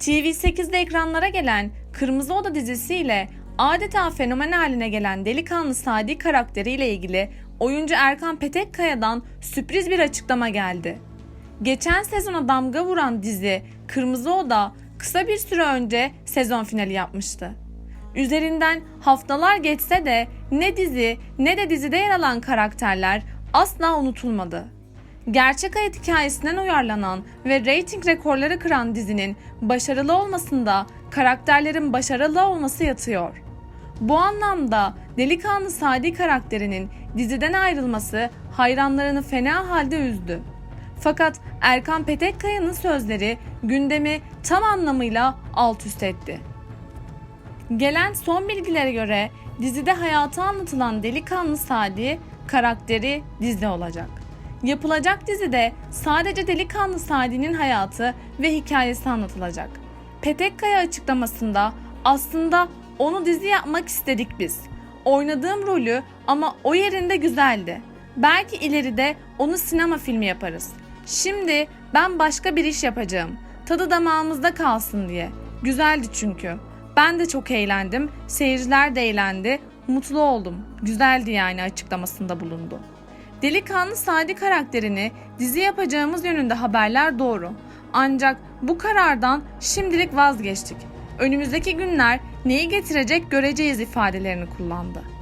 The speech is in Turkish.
TV8'de ekranlara gelen Kırmızı Oda dizisiyle adeta fenomen haline gelen delikanlı Sadi karakteriyle ilgili oyuncu Erkan Petekkaya'dan sürpriz bir açıklama geldi. Geçen sezona damga vuran dizi Kırmızı Oda kısa bir süre önce sezon finali yapmıştı. Üzerinden haftalar geçse de ne dizi ne de dizide yer alan karakterler asla unutulmadı. Gerçek hayat hikayesinden uyarlanan ve reyting rekorları kıran dizinin başarılı olmasında karakterlerin başarılı olması yatıyor. Bu anlamda delikanlı Sadi karakterinin diziden ayrılması hayranlarını fena halde üzdü. Fakat Erkan Petekkaya'nın sözleri gündemi tam anlamıyla alt üst etti. Gelen son bilgilere göre dizide hayatı anlatılan delikanlı Sadi karakteri dizide olacak. Yapılacak dizide sadece delikanlı Sadi'nin hayatı ve hikayesi anlatılacak. Petekkaya açıklamasında aslında onu dizi yapmak istedik biz. Oynadığım rolü ama o yerinde güzeldi. Belki ileride onu sinema filmi yaparız. Şimdi ben başka bir iş yapacağım. Tadı damağımızda kalsın diye. Güzeldi çünkü. Ben de çok eğlendim. Seyirciler de eğlendi. Mutlu oldum. Güzeldi yani açıklamasında bulundu. Delikanlı Sadi karakterini dizi yapacağımız yönünde haberler doğru. Ancak bu karardan şimdilik vazgeçtik. Önümüzdeki günler neyi getirecek göreceğiz ifadelerini kullandı.